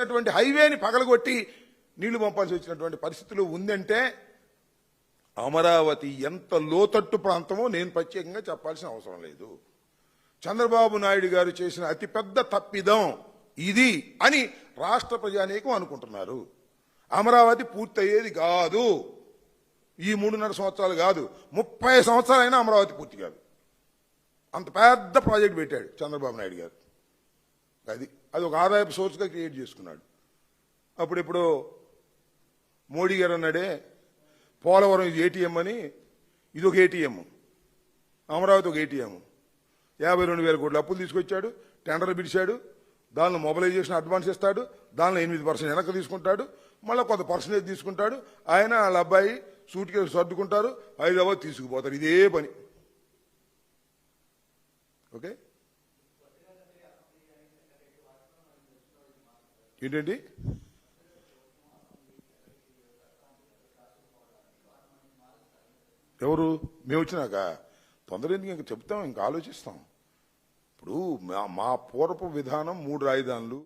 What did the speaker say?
వచ్చినటువంటి హైవేని పగలగొట్టి నీళ్ళు పంపాల్సి వచ్చినటువంటి పరిస్థితులు ఉందంటే అమరావతి ఎంత లోతట్టు ప్రాంతమో నేను ప్రత్యేకంగా చెప్పాల్సిన అవసరం లేదు. చంద్రబాబు నాయుడు గారు చేసిన అతిపెద్ద తప్పిదం ఇది అని రాష్ట్ర ప్రజానీకం అనుకుంటున్నారు. అమరావతి పూర్తయ్యేది కాదు. ఈ మూడున్నర సంవత్సరాలు కాదు. ముప్పై సంవత్సరాలైనా అమరావతి పూర్తి కాదు. అంత పెద్ద ప్రాజెక్ట్ పెట్టాడు చంద్రబాబు నాయుడు గారు. అది అది ఒక ఆదాయపు సోర్స్గా క్రియేట్ చేసుకున్నాడు. అప్పుడు ఇప్పుడు మోడీ గారు అన్నాడే పోలవరం ఇది ఏటీఎం అని ఇది ఒక ఏటీఎం అమరావతి ఒక ఏటీఎం యాభై రెండు వేల కోట్లు అప్పులు తీసుకొచ్చాడు టెండర్ పిలిచాడు దానిలో మొబిలైజేషన్ అడ్వాన్స్ ఇస్తాడు దానిలో ఎనిమిది పర్సెంట్ వెనక్కి తీసుకుంటాడు మళ్ళీ కొంత పర్సెంటేజ్ తీసుకుంటాడు ఆయన వాళ్ళ అబ్బాయి సూట్ కేసు సర్దుకుంటారు హైదరాబాద్ తీసుకుపోతారు ఇదే పని. ఓకే? ఏంటండి? ఎవరు? మేము వచ్చినాక? తొందర ఎందుకు ఇంకా చెప్తాం ఇంకా ఆలోచిస్తాం. ఇప్పుడు మా- మా పూర్వపు విధానం మూడు రాజధానులు